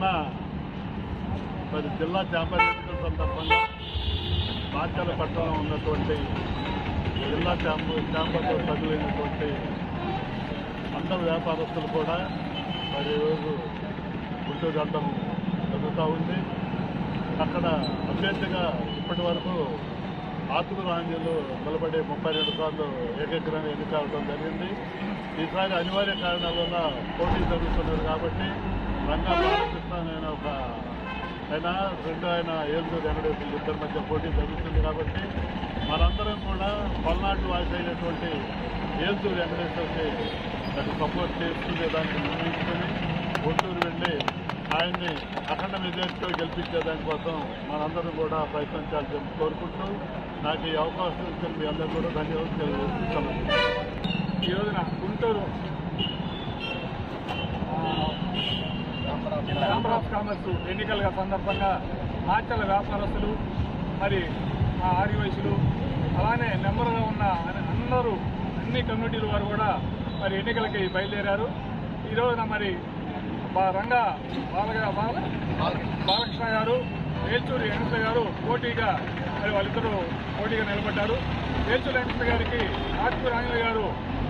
రోజున మరి జిల్లా ఛాంబర్ సందర్భంగా మార్చాల పట్టణంలో ఉన్నటువంటి జిల్లా చాంబ ఛాంబర్లో తగిలినటువంటి అందరు వ్యాపారస్తులు కూడా మరి ఈరోజు గుంటూరు వెళ్ళడం జరుగుతూ ఉంది. అక్కడ అభ్యర్థిగా ఇప్పటి వరకు ఆత్మూరు ఆంజలు నిలబడి ముప్పై రెండు సార్లు ఏకగ్రంగా ఎన్నిక అవడం జరిగింది. ఈసారి అనివార్య కారణాల వల్ల పోటీ జరుగుతున్నారు కాబట్టి రంగా బాలకృష్ణ ఆయన ఒక ఆయన రెండు ఆయన ఏలూరు వెంకటేశ్వరులు ఇద్దరి మధ్య పోటీ జరుగుతుంది కాబట్టి మనందరం కూడా పల్నాడు వాయిస్ అయినటువంటి ఏలూరు వెంకటేశ్వరికి అది సపోర్ట్ చేసుకునే దానికి నిర్ణయించుకొని గుంటూరు వెళ్ళి ఆయన్ని అఖండ మెజార్టీతో గెలిపించే దానికోసం మనందరం కూడా ప్రయత్నం చేయాలని కోరుకుంటూ నాకు ఈ అవకాశం ఇచ్చిన మీ అందరూ కూడా ధన్యవాదాలు తెలియజేస్తున్నాను. ఈ రోజున గుంటూరు ఛాంబర్ ఆఫ్ కామర్స్ ఎన్నికల సందర్భంగా మాచల వ్యాపారస్తులు మరి మా అలానే నెంబర్గా ఉన్న అందరూ అన్ని కమ్యూనిటీల వారు కూడా మరి ఎన్నికలకి బయలుదేరారు. ఈ రోజున మరి బా- రంగా బాలగా బాలకృష్ణ గారు వేల్చూరి వెంకట గారు పోటీగా మరి వాళ్ళిద్దరూ పోటీగా నిలబడ్డారు. వేల్చూరి వెంకట గారికి ఆత్మూరి ఆంజనేయ గారు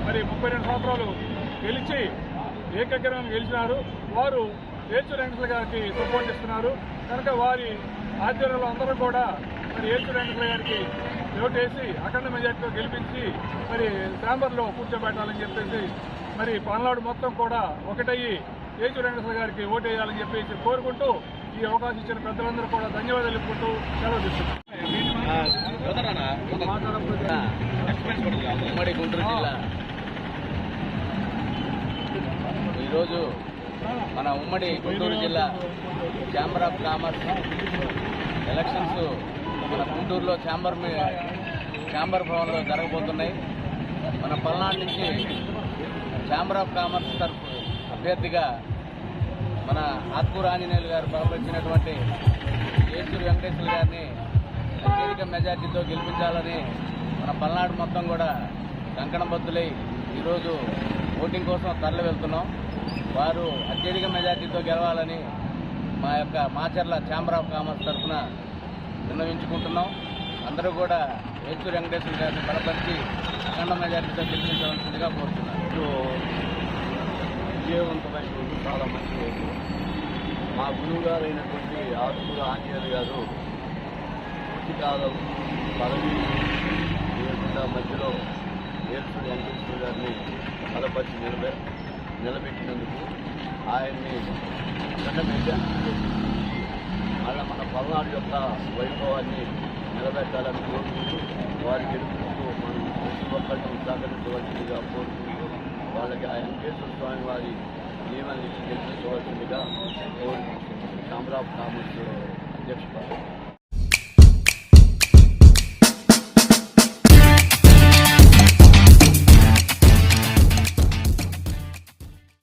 మరి ముప్పై రెండు సంవత్సరాలు గెలిచి ఏకగ్రహం గెలిచినారు. వారు వేల్చూరి వెంకట గారికి సపోర్ట్ ఇస్తున్నారు కనుక వారి ఆధ్వర్యంలో అందరూ కూడా మరి ఏచు వెంకట గారికి ఓటేసి అఖండ మెజార్టీతో గెలిపించి మరి ఛాంబర్లో కూర్చోబెట్టాలని చెప్పేసి మరి పల్నాడు మొత్తం కూడా ఒకటయ్యి ఏచు వెంకటేశ్వర గారికి ఓటేయాలని చెప్పేసి కోరుకుంటూ ఈ అవకాశం ఇచ్చిన పెద్దలందరూ కూడా ధన్యవాదాలు చెప్పుకుంటూ సెలవు ఉమ్మడి ఈరోజు మన ఉమ్మడి గుంటూరు జిల్లా ఛాంబర్ ఆఫ్ కామర్స్ ఎలక్షన్స్ మన గుంటూరులో ఛాంబర్ ఛాంబర్ భవన్లో జరగబోతున్నాయి. మన పల్నాడు నుంచి ఛాంబర్ ఆఫ్ కామర్స్ తరఫు అభ్యర్థిగా మన ఆత్కూరు ఆంజనేయులు గారు బలపరిచినటువంటి ఏచూరు వెంకటేశ్వర గారిని అత్యధిక మెజార్టీతో గెలిపించాలని మన పల్నాడు మొత్తం కూడా కంకణబద్దులై ఈరోజు ఓటింగ్ కోసం తరలి వెళ్తున్నాం. వారు అత్యధిక మెజార్టీతో గెలవాలని మా యొక్క మాచర్ల ఛాంబర్ ఆఫ్ కామర్స్ తరఫున విన్నవించుకుంటున్నాం. అందరూ కూడా ఏచూరు వెంకటేశ్వర గారిని బలపరిచి అఖండ మెజార్టీతో గెలిపించవలసిందిగా కోరుతున్నాను. విజయవంతమైన రోజు చాలా మంచి రోజు. మా గురువు గారైనటువంటి ఆత్మూరు ఆంజనేయులు గారు పూర్తికాలం పదవి లేకుండా మధ్యలో ఏర్చుడు వెంకటేశ్వర గారిని బలపరిచి నిలబెట్టారు నిలబెట్టినందుకు ఆయన్ని ఖండమైతే మళ్ళా మన పల్నాడు యొక్క వైభవాన్ని నిలబెట్టాలని కోరుకుంటూ వారి గెలుపుకు మనం ప్రతి ఒక్కరిని సహకరించవలసిందిగా కోరుకుంటూ వాళ్ళకి ఆ వెంకటేశ్వర స్వామి వారి నియమాన్ని గెలిపించవలసిందిగా కోరుకుంటున్నాం చామరాబ్ కామర్స్ అధ్యక్షుడు